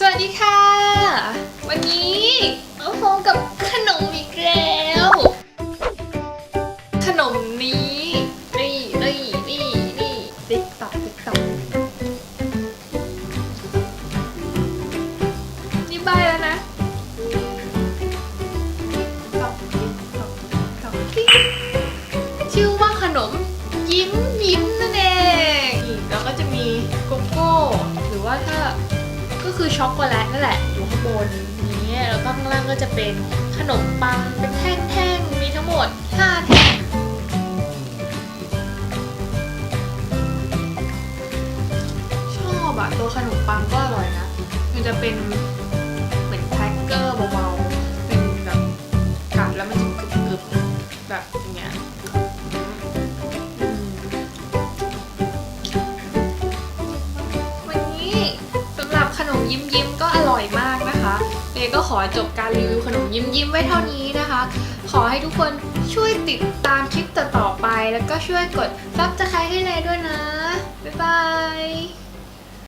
สวัสดีค่ะ วันนี้มาพบกับขนมอีกแล้ว ขนมนี้นี่นี่นี่นี่ติ๊กตอกติ๊กตอกนี่ใบแล้วนะตอกติ๊กตอกติ๊กตอกติ๊กชื่อว่าขนมยิ้มยิ้มนั่นเองนี่แล้วก็จะมีโกโก้ หรือว่าถ้า ก็คือช็อกโกแลตนั่นแหละอยู่ข้างบนนี้แล้วก็ข้างล่างก็จะเป็นขนมปังเป็นแท่งๆมีทั้งหมด5แท่งชอบอะตัวขนมปังก็อร่อยนะมันจะเป็นเหมือนแครกเกอร์เบาๆเป็นแบบกัดแล้วมันจะกรึบๆแบบ ยิ้มยิ้มก็อร่อยมากนะคะเอก็ขอจบการรีวิวขนมยิ้มยิ้มไว้เท่านี้นะคะ ขอให้ทุกคนช่วยติดตามคลิปต่อๆไป แล้วก็ช่วยกดซับสไครต์ให้เลยด้วยนะ บ๊ายบาย